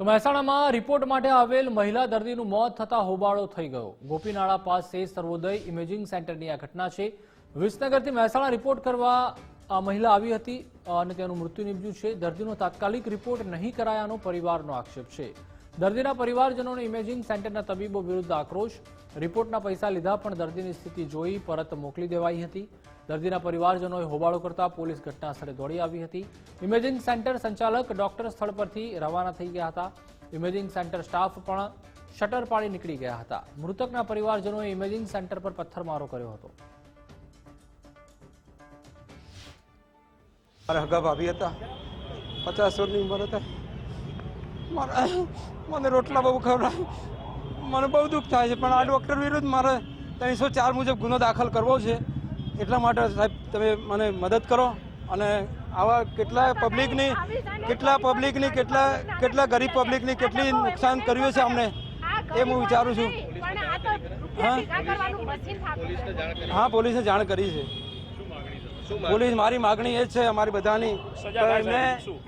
તો મહેસાણામાં રિપોર્ટ માટે આવેલ મહિલા દર્દીનું મોત થતા હોબાળો થઈ ગયો. ગોપીનાળા પાસે સર્વોદય ઇમેજિંગ સેન્ટરની આ ઘટના છે. વિસનગરથી મહેસાણા રિપોર્ટ કરવા આ મહિલા આવી હતી અને તેનું મૃત્યુ નીપજ્યું છે. દર્દીનો તાત્કાલિક રિપોર્ટ નહીં કરાયાનો પરિવારનો આક્ષેપ છે. દર્દીના પરિવારજનોને ઇમેજિંગ સેન્ટરના તબીબો વિરુદ્ધ આક્રોશ. રિપોર્ટના પૈસા લીધા પણ દર્દીની સ્થિતિ જોઈ પરત મોકલી દેવાઈ હતી. દર્દીના પરિવારજનોએ હોબાળો કરતા પોલીસ ઘટના સ્થળે દોડી આવી હતી. ઇમેજિંગ સેન્ટર સંચાલક ડોક્ટર સ્થળ પરથી રવાના થઈ ગયા હતા. ઇમેજિંગ સેન્ટર સ્ટાફ પણ શટર પાડી નીકળી ગયા હતા. મૃતકના પરિવારજનોએ ઇમેજિંગ સેન્ટર પર પથ્થરમારો કર્યો હતો. મારા હગા હતા. પચાસ વર્ષની ઉંમર હતા. મારા, મને રોટલા બહુ ખવડાવે. મને બહુ દુઃખ થાય છે, પણ આ ડૉક્ટર વિરુદ્ધ મારે ત્રણસો ચાર મુજબ ગુનો દાખલ કરવો છે. એટલા માટે સાહેબ તમે મને મદદ કરો અને આવા કેટલા પબ્લિકની કેટલા પબ્લિકની કેટલા કેટલા ગરીબ પબ્લિકની કેટલી નુકસાન કર્યું છે અમને એ હું વિચારું છું. હા? હા પોલીસે જાણ કરી છે. પોલીસ મારી માગણી એ જ છે અમારી બધાની. એમને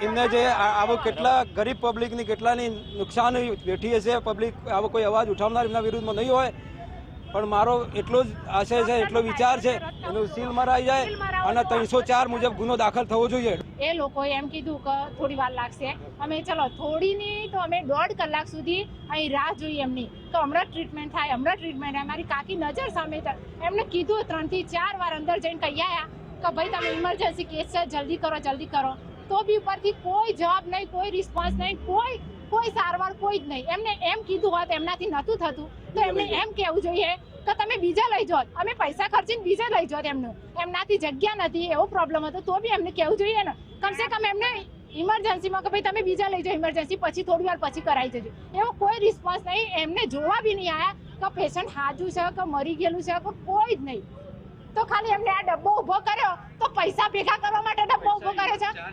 એમને જે આવો કેટલા ગરીબ પબ્લિકની કેટલાની નુકસાન વેઠીએ છે પબ્લિક આવો કોઈ અવાજ ઉઠાવનાર એમના વિરુદ્ધમાં નહીં હોય. પણ મારો એટલો જ આશય છે એટલો વિચાર છે એનું સીલ મરાઈ જાય અને ત્રણસો ચાર મુજબ ગુનો દાખલ થવો જોઈએ. એ લોકોએ એમ કીધું કે થોડી વાર લાગશે. અમે ચલો થોડી નહીં તો અમે દોઢ કલાક સુધી અહીં રાહ જોઈએ એમની. તો હમણાં ટ્રીટમેન્ટ થાય હમણાં ટ્રીટમેન્ટ થાય. મારી કાકી નજર સામે. એમને કીધું ત્રણથી ચાર વાર અંદર જઈને કહી આવ્યા કે ભાઈ તમે ઇમરજન્સી કેસ છે જલ્દી કરો જલ્દી કરો. તો બી ઉપરથી કોઈ જવાબ નહીં કોઈ રિસ્પોન્સ નહીં કોઈ કોઈ સારવાર કોઈ જ નહીં. એમને એમ કીધું હોત એમનાથી નહોતું થતું. તો એમને એમ કહેવું જોઈએ કે તમે બીજા લઈ જાઓ. અમે પૈસા ખર્ચીને બીજા લઈ જાઓ એમનું એમનાથી જગ્યા નથી એવો પ્રોબ્લેમ હતો. તો બી એમને કહેવું જોઈએ ને. કમસે કમ એમને ઇમરજન્સીમાં કે ભાઈ તમે બીજા લઈ જાઓ ઇમરજન્સી પછી થોડી વાર પછી કરાવી જજો એવો કોઈ રિસ્પોન્સ નહીં. એમને જોવા બી નહીં આવ્યા કે પેશન્ટ હાજુ છે કે મરી ગયેલું છે કે કોઈ જ નહીં. તો ખાલી એમને આ ડબ્બો ઊભો કર્યો તો પૈસા ભેગા કરવા માટે